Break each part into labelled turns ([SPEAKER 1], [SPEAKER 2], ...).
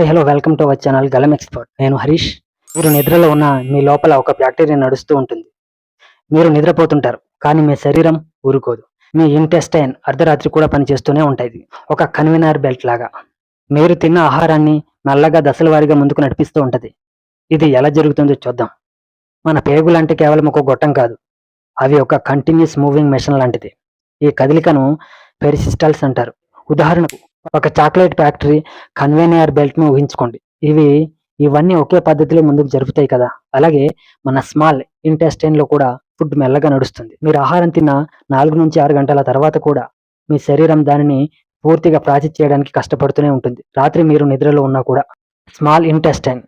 [SPEAKER 1] Hi hello welcome to our channel గలం expert. నేను హరీష్. మీరు నిద్రలో ఉన్న మీ లోపల ఒక బ్యాక్టీరియా నడుస్తూ ఉంటుంది. మీరు నిద్రపోతుంటారు కానీ మీ శరీరం ఊరుకోదు. మీ ఇంటెస్టైన్ అర్ధరాత్రి కూడా పనిచేస్తూనే ఉంటుంది ఒక కన్వీనర్ బెల్ట్ లాగా. మీరు తిన్న ఆహారాన్ని మెల్లగా దశల వారీగా ముందుకు నడిపిస్తూ ఉంటది. ఇది ఎలా జరుగుతుందో చూద్దాం. మన పేగులంటే కేవలం ఒక గొట్టం కాదు. అవి ఒక కంటిన్యూస్ మూవింగ్ మెషిన్ లాంటిది. ఈ కదలికను పెరిసిస్టల్స్ అంటారు. ఉదాహరణకు ఒక చాక్లెట్ ఫ్యాక్టరీ కన్వీనియర్ బెల్ట్ను ఊహించుకోండి. ఇవి ఇవన్నీ ఒకే పద్ధతిలో ముందుకు జరుపుతాయి కదా. అలాగే మన స్మాల్ ఇంటెస్టైన్లో కూడా ఫుడ్ మెల్లగా నడుస్తుంది. మీరు ఆహారం తిన్న నాలుగు నుంచి ఆరు గంటల తర్వాత కూడా మీ శరీరం దానిని పూర్తిగా ప్రాసెస్ చేయడానికి కష్టపడుతూనే ఉంటుంది. రాత్రి మీరు నిద్రలో ఉన్నా కూడా స్మాల్ ఇంటెస్టైన్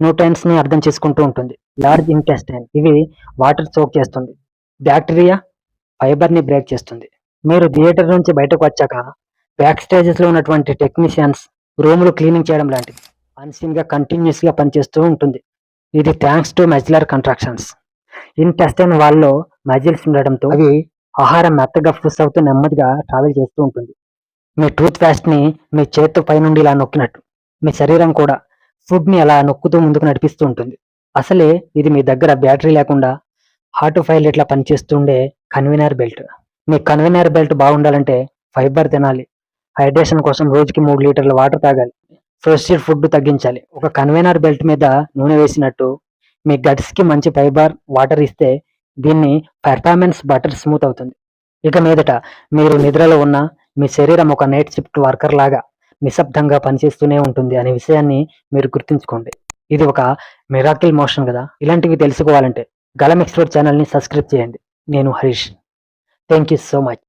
[SPEAKER 1] న్యూటైన్స్ని అర్థం చేసుకుంటూ ఉంటుంది. లార్జ్ ఇంటెస్టైన్ ఇవి వాటర్ సోక్ చేస్తుంది. బ్యాక్టీరియా ఫైబర్ని బ్రేక్ చేస్తుంది. మీరు థియేటర్ నుంచి బయటకు వచ్చాక బ్యాక్ స్టేజెస్లో ఉన్నటువంటి టెక్నీషియన్స్ రూములు క్లీనింగ్ చేయడం లాంటిది అన్సీన్గా కంటిన్యూస్గా పనిచేస్తూ ఉంటుంది. ఇది thanks to muscular contractions intestine వాళ్ళలో మజిల్స్ ఉండడంతో అవి ఆహారం మెత్తగా ఫుస్ అవుతూ నెమ్మదిగా ట్రావెల్ చేస్తూ ఉంటుంది. మీ టూత్ పేస్ట్ని మీ చేత్తో పైనుండి ఇలా నొక్కినట్టు. మీ శరీరం కూడా ఫుడ్ని అలా నొక్కుతూ ముందుకు నడిపిస్తూ ఉంటుంది. అసలే ఇది మీ దగ్గర బ్యాటరీ లేకుండా హార్ట్ ఫైల్ ఇట్లా పనిచేస్తుండే కన్వీనర్ బెల్ట్ మీ కన్వీనర్ బెల్ట్ బాగుండాలంటే ఫైబర్ తినాలి. హైడ్రేషన్ కోసం రోజుకి మూడు లీటర్ల వాటర్ తాగాలి. ఫ్రెష్ ఫుడ్ తగ్గించాలి. ఒక కన్వీనర్ బెల్ట్ మీద నూనె వేసినట్టు మీ గట్స్కి మంచి ఫైబర్ వాటర్ ఇస్తే దీన్ని పెర్ఫార్మెన్స్ బటర్ స్మూత్ అవుతుంది. ఇక మీదట మీరు నిద్రలో ఉన్న మీ శరీరం ఒక నైట్ షిఫ్ట్ వర్కర్ లాగా నిశ్శబ్దంగా పనిచేస్తూనే ఉంటుంది అనే విషయాన్ని మీరు గుర్తుంచుకోండి. ఇది ఒక మిరాకిల్ మోషన్ కదా. ఇలాంటివి తెలుసుకోవాలంటే గలం ఎక్స్ప్లోర్ ఛానల్ని సబ్స్క్రైబ్ చేయండి. నేను Harish. Thank you so much.